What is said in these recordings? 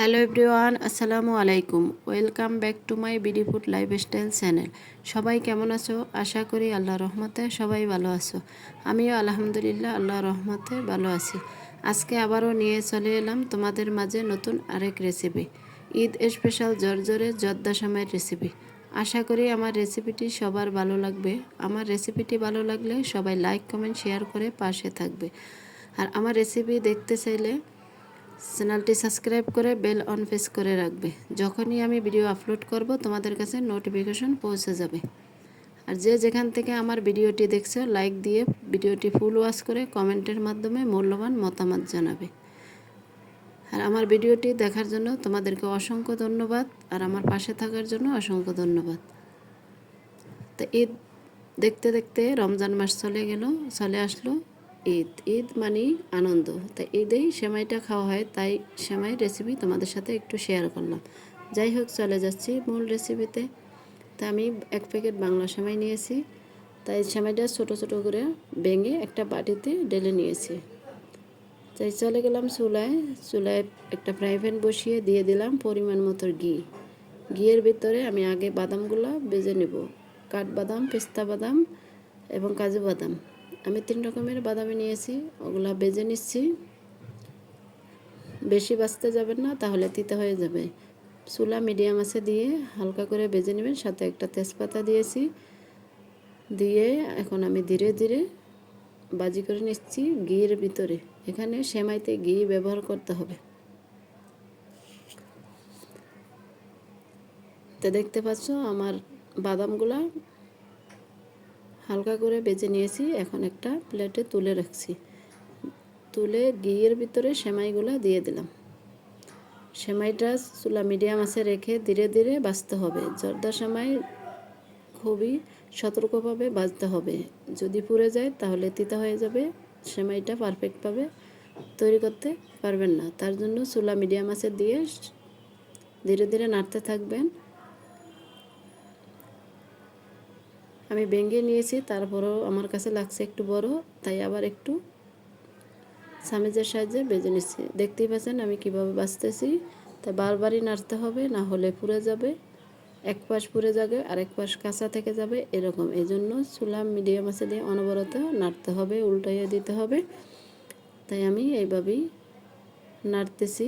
Hello everyone, আসসালামু আলাইকুম। Welcome back to my BD food lifestyle channel. সবাই কেমন আছো? আশা করি আল্লাহ রহমতে সবাই ভালো আছো। আমিও আলহামদুলিল্লাহ আল্লাহ রহমতে ভালো আছি। আজকে আবারও নিয়ে চলে এলাম তোমাদের মাঝে নতুন আরেক রেসিপি ঈদ স্পেশাল জর্জরে জর্দা সময়ের রেসিপি আশা করি আমার রেসিপিটি সবার ভালো লাগবে। আমার রেসিপিটি ভালো লাগলে সবাই লাইক কমেন্ট শেয়ার করে পাশে থাকবে। আর আমার রেসিপি দেখতে চাইলে চ্যানেলটি সাবস্ক্রাইব করে বেল অন প্রেস করে রাখবে। যখনই আমি ভিডিও আপলোড করব, তোমাদের কাছে নোটিফিকেশন পৌঁছে যাবে। আর যে যেখান থেকে আমার ভিডিওটি দেখছ, লাইক দিয়ে ভিডিওটি ফুল ওয়াশ করে কমেন্টের মাধ্যমে মূল্যবান মতামত জানাবে। আর আমার ভিডিওটি দেখার জন্য তোমাদেরকে অসংখ্য ধন্যবাদ, আর আমার পাশে থাকার জন্য অসংখ্য ধন্যবাদ। তো ঈদ দেখতে দেখতে রমজান মাস চলে গেল, চলে আসলো। ঈদ ঈদ মানেই আনন্দ। তাই ঈদেই সেমাইটা খাওয়া হয়, তাই সেমাই রেসিপি তোমাদের সাথে একটু শেয়ার করলাম। যাই হোক, চলে যাচ্ছি মূল রেসিপিতে তা। আমি এক প্যাকেট বাংলা সেমাই নিয়েছি। তাই সেমাইটা ছোট ছোট করে ভেঙে একটা বাটিতে ঢেলে নিয়েছি। তাই চলে গেলাম চুলায়। চুলায় একটা ফ্রাই প্যান বসিয়ে দিয়ে দিলাম পরিমাণ মতো ঘি। ঘিয়ের ভিতরে আমি আগে বাদামগুলো বেজে নেব। কাঠবাদাম, পেস্তা বাদাম এবং কাজু বাদাম। আমি তিন রকমের বাদামি নিয়েছি, ওগুলা বেজে নিচ্ছি। বেশি বাঁচতে যাবেন না, তাহলে তিতে হয়ে যাবে। চুলা মিডিয়াম আছে দিয়ে হালকা করে বেজে নেবেন, সাথে একটা তেজপাতা দিয়েছি। দিয়ে এখন আমি ধীরে ধীরে বাজি করে নিচ্ছি ঘিয়ের ভিতরে। এখানে সেমাইতে ঘি ব্যবহার করতে হবে। তো দেখতে পাচ্ছ আমার বাদামগুলা হালকা করে বেজে নিয়েছি। এখন একটা প্লেটে তুলে রাখছি। তুলে ঘিয়ের ভিতরে সেমাইগুলো দিয়ে দিলাম। সেমাইটা চুলা মিডিয়াম আছে রেখে ধীরে ধীরে বাঁচতে হবে। জর্দা সেমাই খুবই সতর্কভাবে বাজতে হবে। যদি পুড়ে যায় তাহলে তিতা হয়ে যাবে। সেমাইটা পারফেক্টভাবে তৈরি করতে পারবেন না। তার জন্য চুলা মিডিয়াম আছে দিয়ে ধীরে ধীরে নাড়তে থাকবেন। আমি ভেঙে নিয়েছি তারপরেও আমার কাছে লাগছে একটু বড়, তাই আবার একটু সামেজের সাহায্যে বেজে নিচ্ছি। দেখতেই পাচ্ছেন আমি কীভাবে বাঁচতেছি। তাই বারবারই নাড়তে হবে, না হলে পুড়ে যাবে, এক পাশ পুড়ে যাবে আর এক পাশ কাঁচা থেকে যাবে, এরকম। এই জন্য চুলা মিডিয়াম আছে দিয়ে অনবরত নাড়তে হবে, উল্টাইয়ে দিতে হবে। তাই আমি এইভাবেই নাড়তেছি,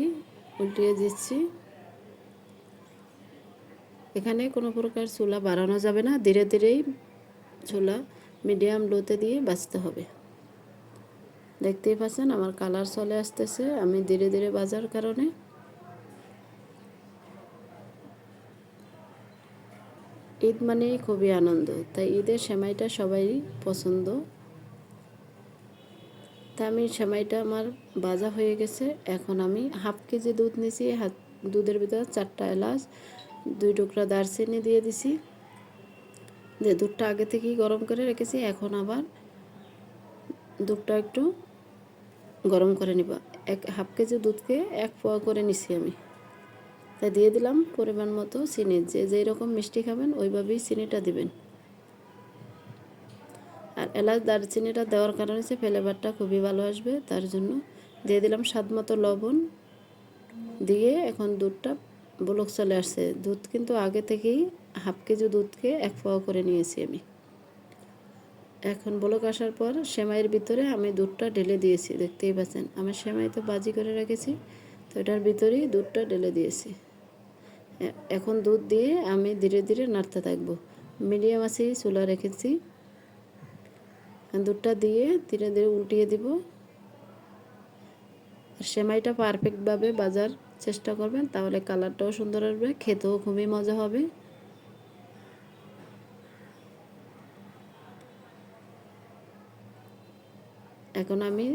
উল্টিয়ে দিচ্ছি। এখানে কোনো প্রকার চুলা বাড়ানো যাবে না, ধীরে ধীরেই চুলা মিডিয়াম লোতে দিয়ে বাঁচতে হবে। দেখতেই পাচ্ছেন আমার কালার চলে আসতেছে। আমি ধীরে ধীরে বাজার কারণে ঈদ মানেই খুবই আনন্দ। তাই ঈদের সেমাইটা সবাই পছন্দ। তা আমি সেমাইটা আমার বাজা হয়ে গেছে। এখন আমি হাফ কেজি দুধ নিয়েছি। হাত দুধের ভিতরে চারটা এলাচ, দুই টুকরা দারচিনি দিয়ে দিছি। যে দুধটা আগে থেকেই গরম করে রেখেছি, এখন আবার দুধটা একটু গরম করে নিব। এক, হাফ কেজি দুধকে এক পোয়া করে নিছি আমি। তাই দিয়ে দিলাম পরিমাণ মতো চিনি। যে যেই রকম মিষ্টি খাবেন, ওইভাবেই চিনিটা দিবেন। আর এলাচ দারচিনিটা দেওয়ার কারণে সে ফ্লেভারটা খুবই ভালো আসবে, তার জন্য দিয়ে দিলাম স্বাদ মতো লবণ। দিয়ে এখন দুধটা বলক চলে আসছে। দুধ কিন্তু আগে থেকেই হাফ কেজি দুধকে এক পাওয়া করে নিয়েছি আমি। এখন বলক আসার পর সেমাইয়ের ভিতরে আমি দুধটা ঢেলে দিয়েছি, দেখতেই পাচ্ছেন। আমার সেমাই তো বাজি করে রেখেছি, তো এটার ভিতরেই দুধটা ঢেলে দিয়েছি। এখন দুধ দিয়ে আমি ধীরে ধীরে নাড়তে থাকব। মিডিয়াম আছে চুলা রেখেছি। দুধটা দিয়ে ধীরে ধীরে উল্টিয়ে দিব। সেমাইটা পারফেক্টভাবে বাজার চেষ্টা করবেন, তাহলে কালারটাও সুন্দর আসবে, খেতেও খুবই মজা হবে। এখন আমি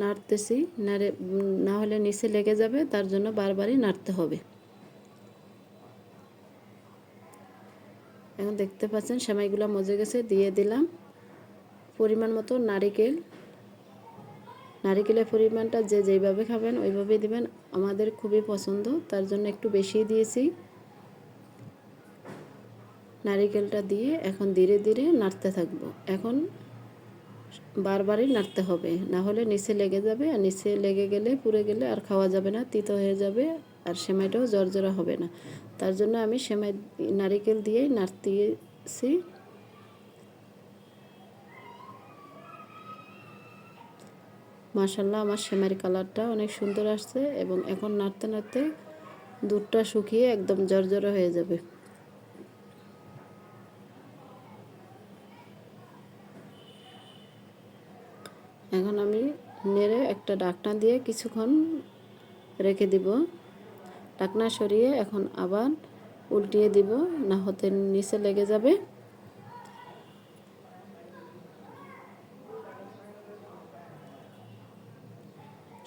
নাড়তেছি, নাড়ে, না হলে নিচে লেগে যাবে, তার জন্য বারবারই নাড়তে হবে। এখন দেখতে পাচ্ছেন, সেমাইগুলো মজে গেছে, দিয়ে দিলাম। পরিমাণ মতো নারিকেল। নারিকেলের পরিমাণটা যে যেইভাবে খাবেন ওইভাবে দিবেন। আমাদের খুবই পছন্দ, তার জন্য একটু বেশি দিয়েছি। নারিকেলটা দিয়ে এখন ধীরে ধীরে নাড়তে থাকব। এখন বারবারই নাড়তে হবে, না হলে নিচে লেগে যাবে, আর নিচে লেগে গেলে পুড়ে গেলে আর খাওয়া যাবে না, তিতো হয়ে যাবে, আর সেমাইটাও জর্জরা হবে না। তার জন্য আমি সেমাই, নারিকেল দিয়েই নাড়তেছি। মাসাল্লাহ আমার সেমাইয়ের কালারটা অনেক সুন্দর আসছে এবং এখন নাড়তে নাড়তে দুধটা শুকিয়ে একদম জর্জরা হয়ে যাবে। এখন আমি নেড়ে একটা ডাকনা দিয়ে কিছুক্ষণ রেখে দিব। ডাকনা সরিয়ে এখন আবার উল্টিয়ে দিব, না হতে নিচে লেগে যাবে।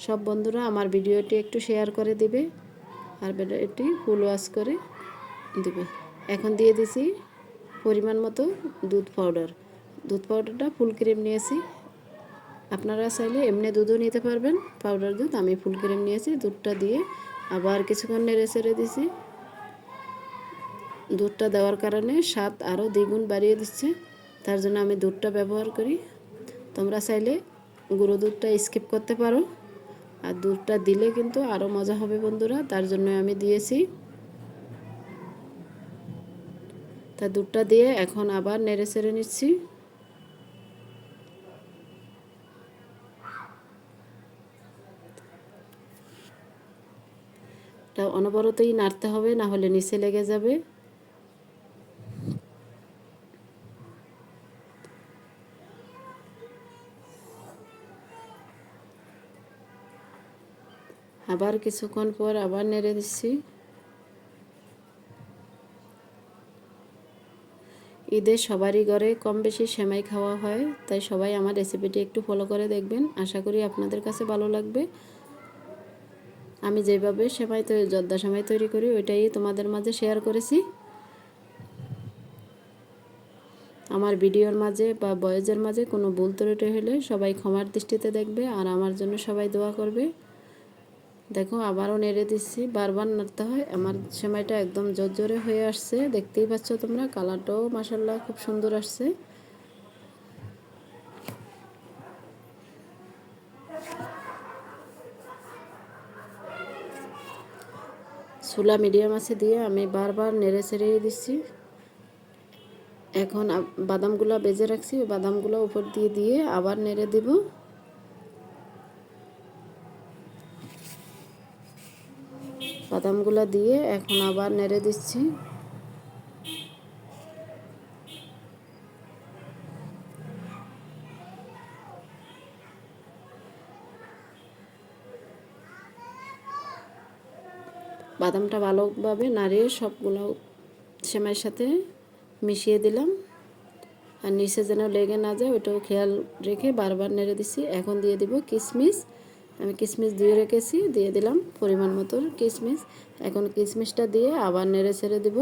সব বন্ধুরা আমার ভিডিওটি একটু শেয়ার করে দিবে আর ভিডিওটি ফুল ওয়াশ করে দিবে। এখন দিয়ে দিছি পরিমাণ মতো দুধ পাউডার দুধ পাউডারটা ফুল ক্রিম নিয়েছি। আপনারা চাইলে এমনি দুধও নিতে পারবেন। পাউডার দুধ, আমি ফুল ক্রিম নিয়েছি, দুধটা দিয়ে আবার কিছুক্ষণ নেড়ে ছেড়ে দিছি। দুধটা দেওয়ার কারণে স্বাদ আরও দ্বিগুণ বাড়িয়ে দিচ্ছে, তার জন্য আমি দুধটা ব্যবহার করি। তোমরা চাইলে গুঁড়ো দুধটা স্কিপ করতে পারো। আর দুধটা দিলে কিন্তু আরও মজা হবে বন্ধুরা, তার জন্য আমি দিয়েছি। তা দুধটা দিয়ে এখন আবার নেড়ে চেড়ে নিচ্ছি। অনবরতই নাড়তে হবে, না হলে নিচে লেগে যাবে। আবার কিছুক্ষণ পর আবার নেড়ে দিচ্ছি। ঈদে সবারই ঘরে কম বেশি সেমাই খাওয়া হয়, তাই সবাই আমার রেসিপিটি একটু ফলো করে দেখবেন। আশা করি আপনাদের কাছে ভালো লাগবে। আমি যেভাবে সেমাই তৈরি জর্দা সেমাই তৈরি করি, ওইটাই তোমাদের মাঝে শেয়ার করেছি। আমার ভিডিওর মাঝে বা বয়েজের মাঝে কোনো ভুল ত্রুটি হলে সবাই ক্ষমার দৃষ্টিতে দেখবে আর আমার জন্য সবাই দোয়া করবে। দেখো, আবারও নেড়ে দিচ্ছি। বারবার নাড়তে হয়। আমার সেমাইটা একদম জোর জোরে হয়ে আসছে। দেখতেই পাচ্ছ তোমরা, কালারটাও মাসাল্লাহ খুব সুন্দর আসছে। চুলা মিডিয়াম আছে দিয়ে আমি বারবার নেড়ে ছেড়ে দিচ্ছি। এখন বাদামগুলো বেজে রাখছি। বাদামগুলো উপর দিয়ে দিয়ে আবার নেড়ে দিব। বাদামগুলো দিয়ে এখন আবার নেড়ে দিচ্ছি। বাদামটা ভালোভাবে নাড়িয়ে সবগুলো সেমাইয়ের সাথে মিশিয়ে দিলাম। আর নিচে যেন লেগে না যায় ওটাও খেয়াল রেখে বারবার নেড়ে দিচ্ছি। এখন দিয়ে দিব কিশমিশ। আমি কিশমিশ দিয়ে রেখেছি, দিয়ে দিলাম পরিমাণ মতো কিশমিশ এখন কিশমিশটা দিয়ে আবার নেড়ে ছেড়ে দিব।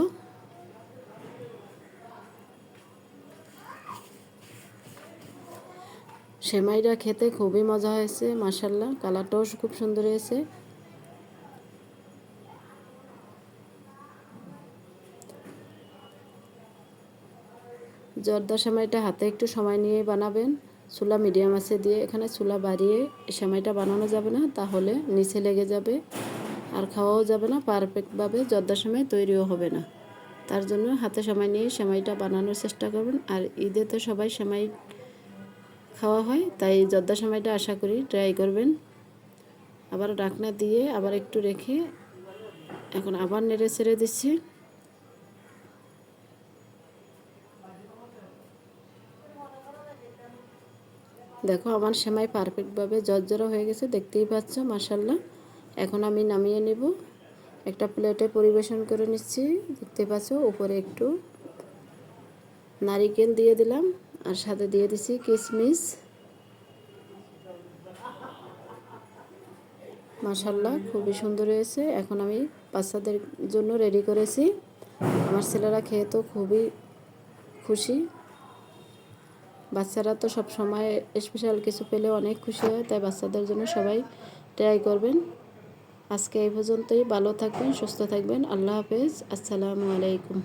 সেমাইটা খেতে খুবই মজা হয়েছে মাসাল্লাহ কালারটাও খুব সুন্দর হয়েছে। জর্দা সেমাইটা হাতে একটু সময় নিয়ে বানাবেন। চুলা মিডিয়াম আছে দিয়ে এখানে চুলা বাড়িয়ে সেমাইটা বানানো যাবে না, তাহলে নিচে লেগে যাবে আর খাওয়াও যাবে না পারফেক্টভাবে জর্দা সেমাই তৈরিও হবে না। তার জন্য হাতে সময় নিয়ে সেমাইটা বানানোর চেষ্টা করবেন। আর ঈদে তো সবাই সেমাই খাওয়া হয়, তাই জর্দা সেমাইটা আশা করি ট্রাই করবেন। আবার ডাকনা দিয়ে আবার একটু রেখে এখন আবার নেড়ে ছেড়ে দিচ্ছি। দেখো আমার সেমাই পারফেক্টভাবে জর্জরা হয়ে গেছে, দেখতেই পাচ্ছ মাসাল্লাহ এখন আমি নামিয়ে নেব, একটা প্লেটে পরিবেশন করে নিচ্ছি, দেখতে পাচ্ছ, উপরে একটু নারিকেল দিয়ে দিলাম, আর সাথে দিয়ে দিচ্ছি কিশমিশ মাসাল্লাহ খুবই সুন্দর হয়েছে, এখন আমি বাচ্চাদের জন্য রেডি করেছি। আমার ছেলেরা খেয়ে তো খুবই খুশি। বাচ্চারা তো সব সময় স্পেশাল কিছু পেলে অনেক খুশি হয়, তাই বাচ্চাদের জন্য সবাই ট্রাই করবেন। আজকে এই পর্যন্তই, ভালো থাকবেন, সুস্থ থাকবেন, আল্লাহ হাফেজ, আসসালামু আলাইকুম।